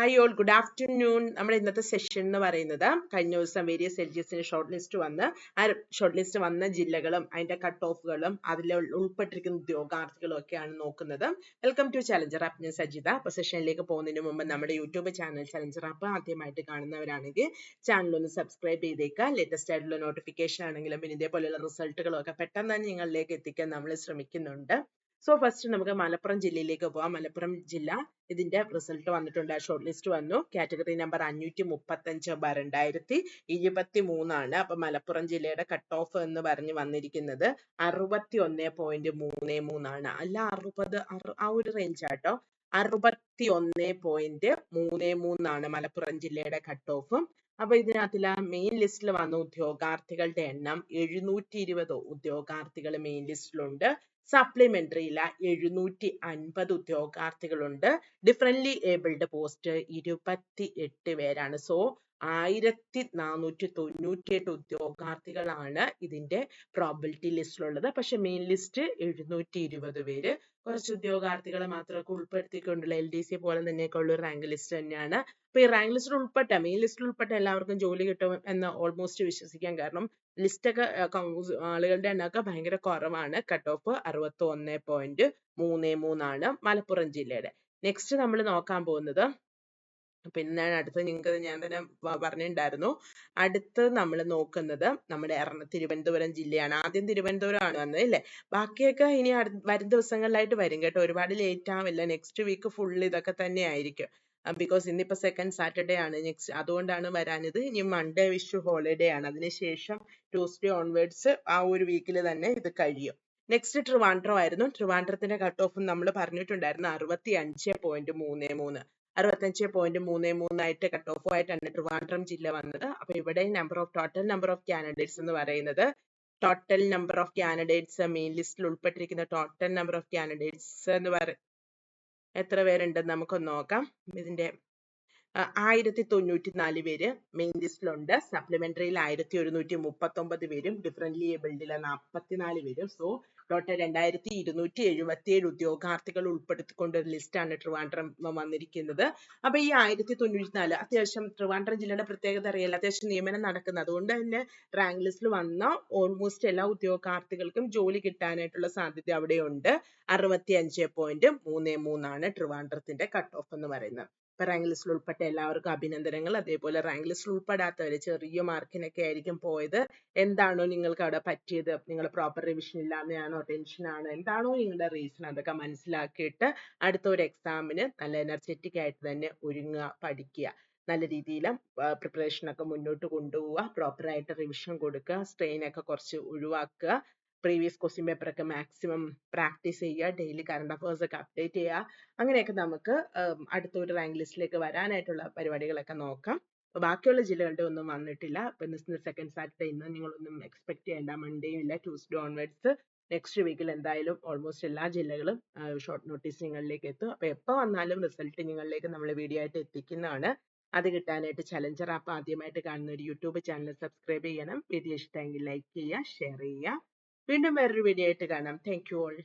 Hi all good afternoon നമ്മുടെ ഇന്നത്തെ session എന്ന് പറയുന്നത് കഴിഞ്ഞ ദിവസം വേരിയസ് എൽ ജി എസിന് ഷോർട്ട് ലിസ്റ്റ് വന്ന് ആ ഷോർട്ട് ലിസ്റ്റ് വന്ന ജില്ലകളും അതിന്റെ കട്ട് ഓഫുകളും അതിൽ ഉൾപ്പെട്ടിരിക്കുന്ന ഉദ്യോഗാർത്ഥികളും ഒക്കെയാണ് നോക്കുന്നത്. വെൽക്കം ടു ചലഞ്ചർ ആപ്പ് ഞാൻ സജിത. അപ്പൊ സെഷനിലേക്ക് പോകുന്നതിന് മുമ്പ് നമ്മുടെ യൂട്യൂബ് ചാനൽ ചലഞ്ചർ ആപ്പ് ആദ്യമായിട്ട് കാണുന്നവരാണെങ്കിൽ ചാനൽ ഒന്ന് സബ്സ്ക്രൈബ് ചെയ്തേക്കുക ലേറ്റസ്റ്റ് ആയിട്ടുള്ള നോട്ടിഫിക്കേഷൻ ആണെങ്കിലും പിന്നെ ഇതേപോലെയുള്ള റിസൾട്ടുകളും ഒക്കെ പെട്ടെന്ന് തന്നെ നിങ്ങളിലേക്ക് എത്തിക്കാൻ നമ്മൾ ശ്രമിക്കുന്നുണ്ട്. സോ ഫസ്റ്റ് നമുക്ക് മലപ്പുറം ജില്ലയിലേക്ക് പോവാം. മലപ്പുറം ജില്ല ഇതിന്റെ റിസൾട്ട് വന്നിട്ടുണ്ട്. ഷോർട്ട് ലിസ്റ്റ് വന്നു. കാറ്റഗറി നമ്പർ അഞ്ഞൂറ്റി മുപ്പത്തഞ്ച് ബ രണ്ടായിരത്തി ഇരുപത്തി മൂന്നാണ് അപ്പൊ മലപ്പുറം ജില്ലയുടെ കട്ട് ഓഫ് എന്ന് പറഞ്ഞ് വന്നിരിക്കുന്നത് അറുപത്തി ഒന്ന് പോയിന്റ് മൂന്ന് മൂന്നാണ്. അല്ല അറുപത് ആ ഒരു റേഞ്ച് ആട്ടോ. അറുപത്തി ഒന്ന് പോയിന്റ് മൂന്ന് മൂന്നാണ് മലപ്പുറം ജില്ലയുടെ കട്ട് ഓഫും അപ്പൊ ഇതിനകത്തിൽ ആ മെയിൻ ലിസ്റ്റിൽ വന്ന ഉദ്യോഗാർത്ഥികളുടെ എണ്ണം എഴുന്നൂറ്റി ഇരുപത് ഉദ്യോഗാർത്ഥികൾ മെയിൻ ലിസ്റ്റിലുണ്ട് സപ്ലിമെന്ററിയില എഴുന്നൂറ്റി അൻപത് ഉദ്യോഗാർത്ഥികളുണ്ട്. ഡിഫറന്റ്ലി ഏബിൾഡ് പോസ്റ്റ് ഇരുപത്തി എട്ട് പേരാണ്. സോ ആയിരത്തി നാനൂറ്റി തൊണ്ണൂറ്റി എട്ട് ഉദ്യോഗാർത്ഥികളാണ് ഇതിന്റെ പ്രോബിലിറ്റി ലിസ്റ്റിലുള്ളത് പക്ഷെ മെയിൻ ലിസ്റ്റ് എഴുന്നൂറ്റി ഇരുപത് പേര്. കുറച്ച് ഉദ്യോഗാർത്ഥികളെ മാത്രമൊക്കെ ഉൾപ്പെടുത്തിക്കൊണ്ടുള്ള എൽ ഡി സി പോലെ തന്നെയൊക്കെ ഉള്ള ഒരു റാങ്ക് ലിസ്റ്റ് തന്നെയാണ്. അപ്പൊ ഈ റാങ്ക് ലിസ്റ്റിൽ ഉൾപ്പെട്ട മെയിൻ ലിസ്റ്റിൽ ഉൾപ്പെട്ട എല്ലാവർക്കും ജോലി കിട്ടും എന്ന് ഓൾമോസ്റ്റ് വിശ്വസിക്കാൻ കാരണം ലിസ്റ്റൊക്കെ ആളുകളുടെ എണ്ണമൊക്കെ ഭയങ്കര കുറവാണ്. കട്ട് ഓഫ് അറുപത്തി ഒന്ന് പോയിന്റ് മൂന്ന് മൂന്നാണ് മലപ്പുറം ജില്ലയുടെ. നെക്സ്റ്റ് നമ്മൾ നോക്കാൻ പോകുന്നത് പിന്നെ അടുത്ത് നിങ്ങൾക്ക് ഞാൻ തന്നെ പറഞ്ഞിട്ടുണ്ടായിരുന്നു അടുത്ത് നമ്മൾ നോക്കുന്നത് നമ്മുടെ എറണ തിരുവനന്തപുരം ജില്ലയാണ്. ആദ്യം തിരുവനന്തപുരമാണ് വന്നത് അല്ലേ? ബാക്കിയൊക്കെ ഇനി വരും ദിവസങ്ങളിലായിട്ട് വരും കേട്ടോ. ഒരുപാട് ലേറ്റ് ആവില്ല. നെക്സ്റ്റ് വീക്ക് ഫുൾ ഇതൊക്കെ തന്നെ ആയിരിക്കും. ബിക്കോസ് ഇന്നിപ്പോ സെക്കൻഡ് സാറ്റർഡേ ആണ്. നെക്സ്റ്റ് അതുകൊണ്ടാണ് വരാനത്. ഇനി മൺഡേ വിഷു ഹോളിഡേ ആണ്. അതിനുശേഷം ട്യൂസ്ഡേ ഓൺവേർഡ്സ് ആ ഒരു വീക്കിൽ തന്നെ ഇത് കഴിയും. നെക്സ്റ്റ് ട്രിവാൻഡ്രം ആയിരുന്നു. ട്രിവാൻഡ്രത്തിന്റെ കട്ട് ഓഫ് നമ്മൾ പറഞ്ഞിട്ടുണ്ടായിരുന്നു. അറുപത്തി അഞ്ച് പോയിന്റ് മൂന്ന് മൂന്ന്. അറുപത്തഞ്ച് പോയിന്റ് മൂന്ന് മൂന്നായിട്ട് കട്ട് ഓഫ് ആയിട്ടാണ് ട്രിവാൻഡ്രം ജില്ല വന്നത്. അപ്പൊ ഇവിടെ number of total number of candidates എന്ന് പറയുന്നത് total number of candidates main ലിസ്റ്റിൽ ഉൾപ്പെട്ടിരിക്കുന്ന ടോട്ടൽ നമ്പർ ഓഫ് കാൻഡിഡേറ്റ്സ് എന്ന് പറ എത്ര പേരുണ്ടെന്ന് നമുക്കൊന്ന് നോക്കാം. ഇതിന്റെ ആയിരത്തി തൊണ്ണൂറ്റി നാല് പേര് മെയിൻ ലിസ്റ്റിലുണ്ട് സപ്ലിമെന്ററിയിൽ ആയിരത്തി ഒരുന്നൂറ്റി മുപ്പത്തി ഒമ്പത് പേരും ഡിഫറെന്റ് ഏബിൾഡിലെ നാൽപ്പത്തിനാല് പേരും. സോ ടോട്ടൽ രണ്ടായിരത്തി ഇരുന്നൂറ്റി എഴുപത്തി ഏഴ് ഉദ്യോഗാർത്ഥികൾ ഉൾപ്പെടുത്തിക്കൊണ്ട് ഒരു ലിസ്റ്റാണ് ട്രിവാൻഡ്രം വന്നിരിക്കുന്നത്. അപ്പൊ ഈ ആയിരത്തി തൊണ്ണൂറ്റി നാല് അത്യാവശ്യം ട്രിവാൻഡ്രം ജില്ലയുടെ പ്രത്യേകത അറിയില്ല അത്യാവശ്യം നിയമനം നടക്കുന്നത്. അതുകൊണ്ട് തന്നെ റാങ്ക് ലിസ്റ്റിൽ വന്ന ഓൾമോസ്റ്റ് എല്ലാ ഉദ്യോഗാർത്ഥികൾക്കും ജോലി കിട്ടാനായിട്ടുള്ള സാധ്യത അവിടെയുണ്ട്. അറുപത്തി അഞ്ച് പോയിന്റ് മൂന്ന് മൂന്നാണ് ട്രിവാൻഡ്രത്തിന്റെ കട്ട് ഓഫ് എന്ന് പറയുന്നത്. ഇപ്പൊ റാങ്ക് ലിസ്റ്റിൽ ഉൾപ്പെട്ട എല്ലാവർക്കും അഭിനന്ദനങ്ങൾ. അതേപോലെ റാങ്ക് ലിസ്റ്റിൽ ഉൾപ്പെടാത്തവര് ചെറിയ മാർക്കിനൊക്കെ ആയിരിക്കും പോയത്. എന്താണോ നിങ്ങൾക്ക് അവിടെ പറ്റിയത്? നിങ്ങൾ പ്രോപ്പർ റിവിഷൻ ഇല്ലാതെയാണോ? ടെൻഷൻ ആണോ? എന്താണോ നിങ്ങളുടെ റീസൺ അതൊക്കെ മനസ്സിലാക്കിയിട്ട് അടുത്ത ഒരു എക്സാമിന് നല്ല എനർജറ്റിക് ആയിട്ട് തന്നെ ഒരുങ്ങുക പഠിക്കുക. നല്ല രീതിയിൽ പ്രിപ്പറേഷൻ ഒക്കെ മുന്നോട്ട് കൊണ്ടുപോവുക. പ്രോപ്പർ ആയിട്ട് റിവിഷൻ കൊടുക്കുക. സ്ട്രെയിൻ ഒക്കെ കുറച്ച് ഒഴിവാക്കുക. പ്രീവിയസ് ക്വസ്റ്റ്യൻ പേപ്പർ ഒക്കെ മാക്സിമം പ്രാക്ടീസ് ചെയ്യുക ഡെയിലി കറണ്ട് അഫേഴ്സ് ഒക്കെ അപ്ഡേറ്റ് ചെയ്യുക അങ്ങനെയൊക്കെ നമുക്ക് അടുത്ത ഒരു റാങ്ക് ലിസ്റ്റിലേക്ക് വരാനായിട്ടുള്ള പരിപാടികളൊക്കെ നോക്കാം. അപ്പോൾ ബാക്കിയുള്ള ജില്ലകളുടെ ഒന്നും വന്നിട്ടില്ല. ഇന്ന് സെക്കൻഡ് സാറ്റർഡേ ഇന്ന്. നിങ്ങളൊന്നും എക്സ്പെക്ട് ചെയ്യേണ്ട മൺഡേയും ഇല്ല. ട്യൂസ്ഡേ ഓൺവേഡ്സ് നെക്സ്റ്റ് വീക്കിൽ എന്തായാലും ഓൾമോസ്റ്റ് എല്ലാ ജില്ലകളും ഷോർട്ട് നോട്ടീസ് നിങ്ങളിലേക്ക് എത്തും. അപ്പോൾ എപ്പോൾ വന്നാലും റിസൾട്ട് നിങ്ങളിലേക്ക് നമ്മൾ വീഡിയോ ആയിട്ട് എത്തിക്കുന്നതാണ്. അത് കിട്ടാനായിട്ട് ചലഞ്ചർ ആപ്പ് ആദ്യമായിട്ട് കാണുന്ന ഒരു യൂട്യൂബ് ചാനൽ സബ്സ്ക്രൈബ് ചെയ്യണം. വീഡിയോ ഇഷ്ടമെങ്കിൽ ലൈക്ക് ചെയ്യുക ഷെയർ ചെയ്യുക. വീണ്ടും വേറൊരു വീഡിയോ ആയിട്ട് കാണാം. Thank you all